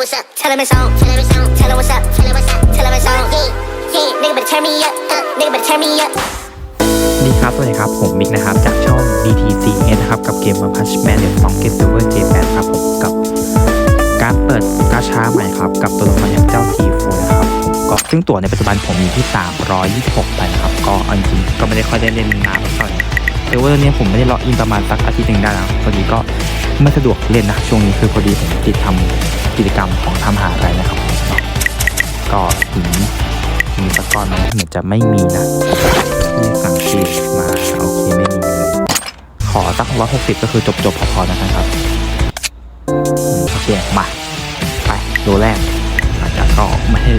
what's up. Tell him it's on. Tell him it's on. Tell him what's up. Tell him what's up. Tell him it's on. Yeah, yeah. Nigga better turn me up. Uh, nigga better turn me up. ดีครับ สวัสดีครับ ผมมิกนะครับ จากช่อง DTC นะครับ กับเกม One Punch Man เด s องเกต Silver J8 ครับผมกับการเปิดกาชาใหม่ครับ กับตัวละครอย่างเจ้าทีฟูนะครับผมก็ซึ่งตั๋วในปัจจุบันผมมีที่ 326ไปนะครับ ก็เอาจริงก็ไม่ได้ค่อยได้เล่นนานเท่าไหร่เซเวอร์เนี่ยผมไม่ได้ล็อกอินประมาณสักอาทิตย์หนึ่งได้แล้วพอดีก็ ไม่สะดวกเล่นนะช่วงนี้คือพอดีผมติดทำกิจกรรมของทำหาอะไรนะครับ ก็ถึงมีสักก้อนไหมเหมือนจะไม่มีนะที่สั่งชีมาโอเคไม่มีเลยขอสักร้อยหกสิบก็คือจบจบๆพอๆนะครับโอเคมาไปตัวแรกอาจจะก็ไม่ให้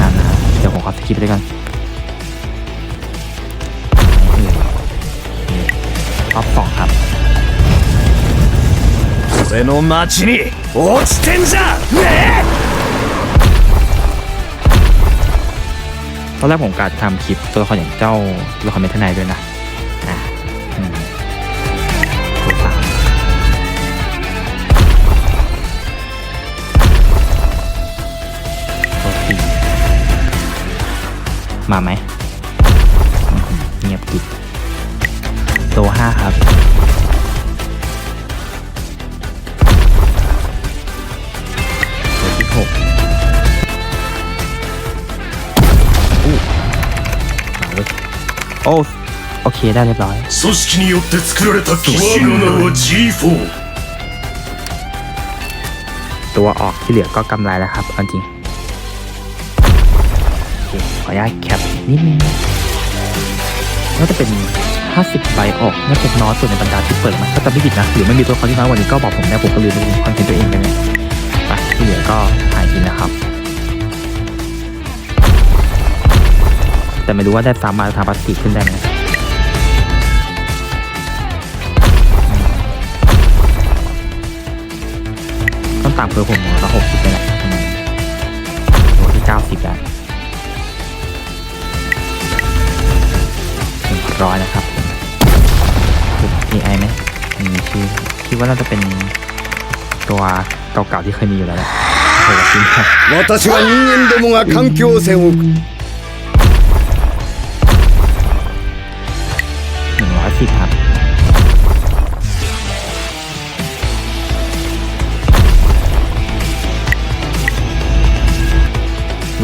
นานนะเดี๋ยวผมขอสกิปไปด้วยกันนี่นี่รอบสองครับ 風の街に落ちてんじゃねえ ตอนแรกผมกะจะทำคลิปตัวละครอย่างเจ้าตัวละครเมทนายด้วยนะอ่ะอืมตัวสามตัวสี่มาไหมอื้อหือเงียบกิบตัวห้าครับ โอ้ โอเค ได้เรียบร้อย 組織によって作られた騎士我が名は G4 ตัวออกที่เหลือก็กำไรแล้วครับเอาจริงโอเคขออนุญาตแคปนิดนึงน่าจะเป็น 50ใบออกน่าจะน้อยสุดในบรรดาที่เปิดมาถ้าจำไม่ผิดนะ หรือไม่มีตัวละครที่น้อยกว่านี้ก็บอกผมนะผมก็ลืมดูคอนเทนต์ตัวเองไปเนี่ย แต่ไม่รู้ว่าได้ซ้ำมาทางพลาสติกขึ้นได้ไหมต้องตามเพื่อผมร้อยหกสิบไปแหละอืมตัวที่เก้าสิบแล้วหนึ่งร้อยนะครับผมมีไอไหมมีชื่อคิดว่าน่าจะเป็นตัวเก่าๆที่เคยมีอยู่แล้วแหละโหจริงครับ 私は人間どもが環境汚染を ร้อยสิครับ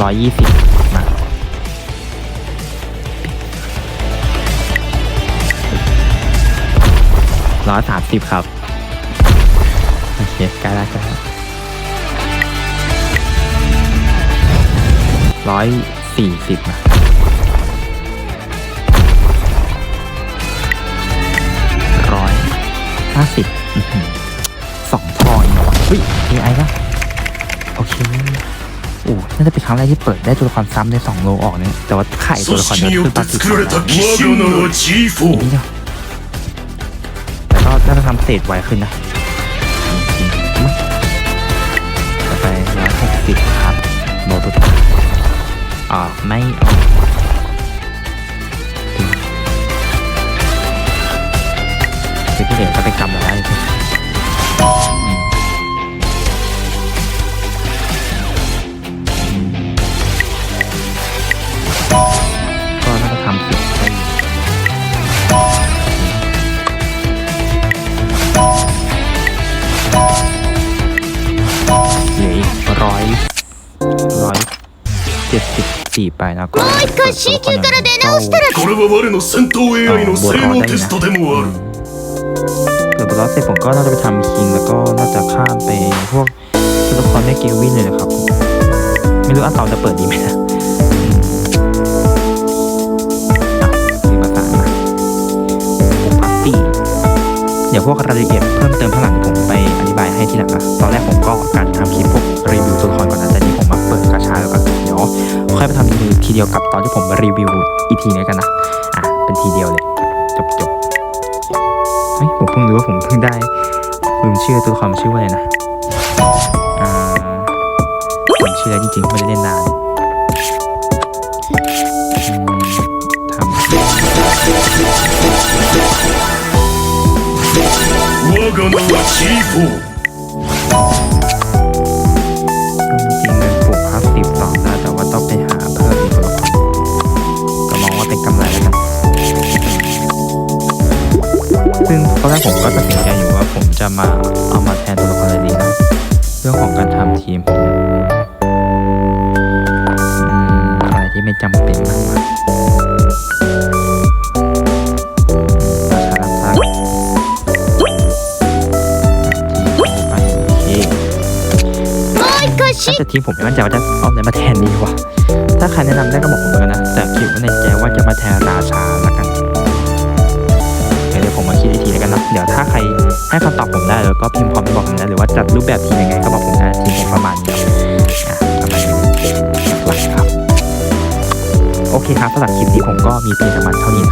ร้อยยี่สิบมาร้อยสามสิบครับ โอเคใกล้แล้วใกล้แล้วร้อยสี่สิบมา ห้าสิบสองพอยเนาะเฮ้ย AI ก็โอเคโอ้น่าจะเป็นครั้งแรกที่เปิดได้ตัวละครซ้ำในสองโลออกเนี่ยแต่ว่าไข่ตัวละครนี่ยคือตาสุดแล้วนี่เนาะแต่ก็น่าจะทำเศษไวขึ้นนะต่อไปร้อยหกสิบครับโมตุตออกไม่ออกไปที่เหลือก็ไป 74倍なもう一回 C 級から出直したらこれは我の戦闘 AI の性能テストでもあるเปิดบล็อกเสร็จผมก็น่าจะไปทำคิงแล้วก็น่าจะข้ามไปพวกตัวละครแม่กิลวินเลยนะครับ ไม่รู้อันต่อจะเปิดดีไหมนะเดี๋ยวพวกรายละเอียดเพิ่มเติมข้างหลังผมไปอธิบายให้ทีหลังอะตอนแรกผมก็การทำคลิปพวกรีวิวตัวละครก่อนอาจจะนี ปิดกระชาแล้วก็เดี๋ยวค่อยไปทำทีทีเดียวกับตอนที่ผมรีวิวอีกทีนี้กันนะ อ่ะ เป็นทีเดียวเลย จบจบเฮ้ยผมเพิ่งรู้ว่าผมเพิ่งได้ลืมชื่อตัวละครมันชื่อว่าอะไรนะ อ่าผมชื่ออะไรจริงๆไม่ได้เล่นนานอืมทำ 我が名は G4 ำ แรกผมก็ตัดสินใจอยู่ว่าผมจะมาเอามาแทนตัวละครอะไรดีนะเรื่องของการทำทีมผมอืมอะไรที่ไม่จำเป็นมากวะราชารับทราบทีมไปโอเคถ้าจะทีมผมไม่มั่นใจว่าจะเอาไหนมาแทนดีวะถ้าใครแนะนำได้ก็บอกผมเหมือนกันนะ แต่คิดว่าในใจว่าจะมาแทนราชาละกันเดี๋ยวผมมา คิดอีกทีแล้วกันนะเดี๋ยวถ้าใครให้คำตอบผมได้แล้วก็พิมพ์คอมเมนต์บอกผมนะหรือว่าจัดรูปแบบทีมยังไงก็บอกผมได้ทีมผมประมาณนี้ครับอะประมาณนี้หลักครับ โอเคครับสำหรับคลิปนี้ผมก็มีเพียงประมาณเท่านี้นะครับ